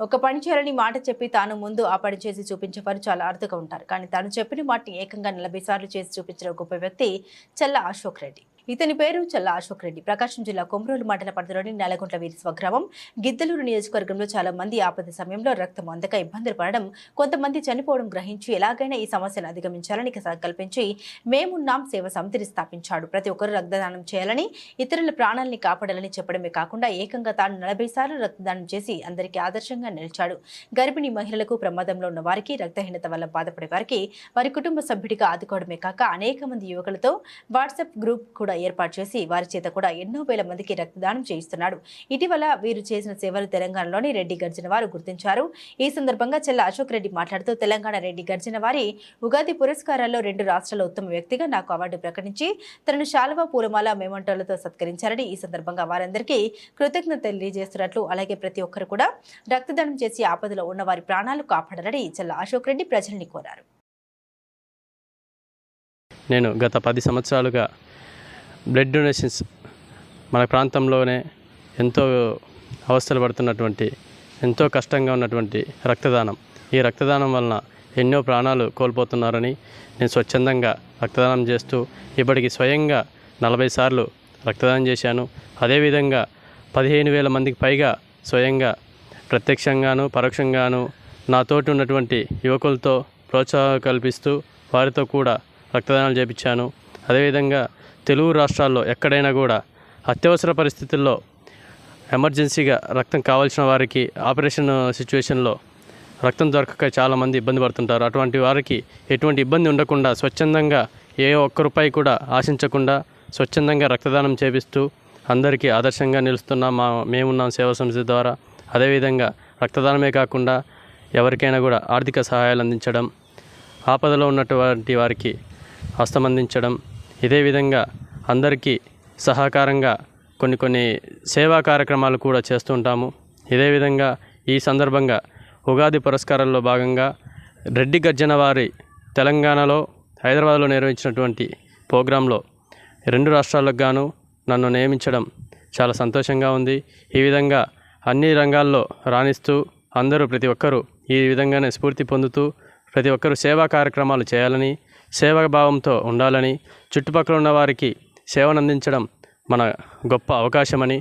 ఒక పని చేయాలని మాట చెప్పి తాను ముందు ఆ పని చేసి చూపించేవారు చాలా అరుదుగా ఉంటారు. కానీ తాను చెప్పిన మాటని ఏకంగా నలభై సార్లు చేసి చూపించిన గొప్ప వ్యక్తి చల్ల అశోక్ రెడ్డి. ఇతని పేరు చల్ల అశోక్ రెడ్డి. ప్రకాశం జిల్లా కొమరోలు మండల పరిధిలోని నెలకొంట్ల వీరి స్వగ్రామం గిద్దలూరు నియోజకవర్గంలో చాలా మంది ఆపద సమయంలో రక్తం అందక ఇబ్బందులు పడడం కొంతమంది చనిపోవడం గ్రహించి ఎలాగైనా ఈ సమస్యను అధిగమించాలని సంకల్పించి మేమున్నాం సేవ సమితిని స్థాపించాడు. ప్రతి ఒక్కరూ రక్తదానం చేయాలని ఇతరుల ప్రాణాలని కాపాడాలని చెప్పడమే కాకుండా ఏకంగా తాను నలభై సార్లు రక్తదానం చేసి అందరికీ ఆదర్శంగా నిలిచాడు. గర్భిణీ మహిళలకు ప్రమాదంలో ఉన్న వారికి రక్తహీనత వల్ల బాధపడే వారికి వారి కుటుంబ సభ్యుడిగా ఆదుకోవడమే కాక అనేక మంది యువకులతో వాట్సాప్ గ్రూప్ కూడా ఏర్పాటు చేసి వారి చేత కూడా ఎన్నో వేల మందికి రక్తదానం చేయిస్తున్నాడు. ఇటీవల వీరు చేసిన సేవలు తెలంగాణలోని రెడ్డి గర్జన వారు గుర్తించారు. ఈ సందర్భంగా చెల్ల అశోక్ రెడ్డి మాట్లాడుతూ తెలంగాణ రెడ్డి గర్జన వారి ఉగాది పురస్కారాల్లో రెండు రాష్ట్రాల ఉత్తమ వ్యక్తిగా నాకు అవార్డు ప్రకటించి తనను శాలువా పూలమాల మేమంటోలతో సత్కరించారని ఈ సందర్భంగా వారందరికీ కృతజ్ఞత తెలియజేస్తున్నట్లు అలాగే ప్రతి ఒక్కరు కూడా రక్తదానం చేసి ఆపదలో ఉన్న వారి ప్రాణాలు కాపాడాలని చెల్ల అశోక్ రెడ్డి ప్రజల్ని కోరారు. నేను గత పది సంవత్సరాలుగా బ్లడ్ డొనేషన్స్ మన ప్రాంతంలోనే ఎంతో అవస్థలు పడుతున్నటువంటి ఎంతో కష్టంగా ఉన్నటువంటి రక్తదానం. ఈ రక్తదానం వలన ఎన్నో ప్రాణాలు కోల్పోతున్నారని నేను స్వచ్ఛందంగా రక్తదానం చేస్తూ ఇప్పటికి స్వయంగా నలభై సార్లు రక్తదానం చేశాను. అదేవిధంగా పదిహేను వేల మందికి పైగా స్వయంగా ప్రత్యక్షంగాను పరోక్షంగాను నాతోటి ఉన్నటువంటి యువకులతో ప్రోత్సాహం కల్పిస్తూ వారితో కూడా రక్తదానాలు చేపించాను. అదేవిధంగా తెలుగు రాష్ట్రాల్లో ఎక్కడైనా కూడా అత్యవసర పరిస్థితుల్లో ఎమర్జెన్సీగా రక్తం కావాల్సిన వారికి ఆపరేషన్ సిచ్యువేషన్లో రక్తం దొరకక చాలామంది ఇబ్బంది పడుతుంటారు. అటువంటి వారికి ఎటువంటి ఇబ్బంది ఉండకుండా స్వచ్ఛందంగా ఏ ఒక్క రూపాయి కూడా ఆశించకుండా స్వచ్ఛందంగా రక్తదానం చేపిస్తూ అందరికీ ఆదర్శంగా నిలుస్తున్న మా మేమున్నాం సేవా సంస్థ ద్వారా. అదేవిధంగా రక్తదానమే కాకుండా ఎవరికైనా కూడా ఆర్థిక సహాయాలు అందించడం ఆపదలో ఉన్నటువంటి వారికి హస్తమందించడం ఇదే విధంగా అందరికీ సహకారంగా కొన్ని కొన్ని సేవా కార్యక్రమాలు కూడా చేస్తుంటాము ఇదే విధంగా ఈ సందర్భంగా ఉగాది పురస్కారాల్లో భాగంగా రెడ్డి గర్జన వారి తెలంగాణలో హైదరాబాద్లో నిర్వహించినటువంటి ప్రోగ్రాంలో రెండు రాష్ట్రాలకు గాను నన్ను నియమించడం చాలా సంతోషంగా ఉంది. ఈ విధంగా అన్ని రంగాల్లో రాణిస్తూ అందరూ ప్రతి ఒక్కరూ ఈ విధంగానే స్ఫూర్తి పొందుతూ ప్రతి ఒక్కరూ సేవా కార్యక్రమాలు చేయాలని సేవాభావంతో ఉండాలని చుట్టుపక్కల ఉన్న వారికి సేవను అందించడం మన గొప్ప అవకాశమని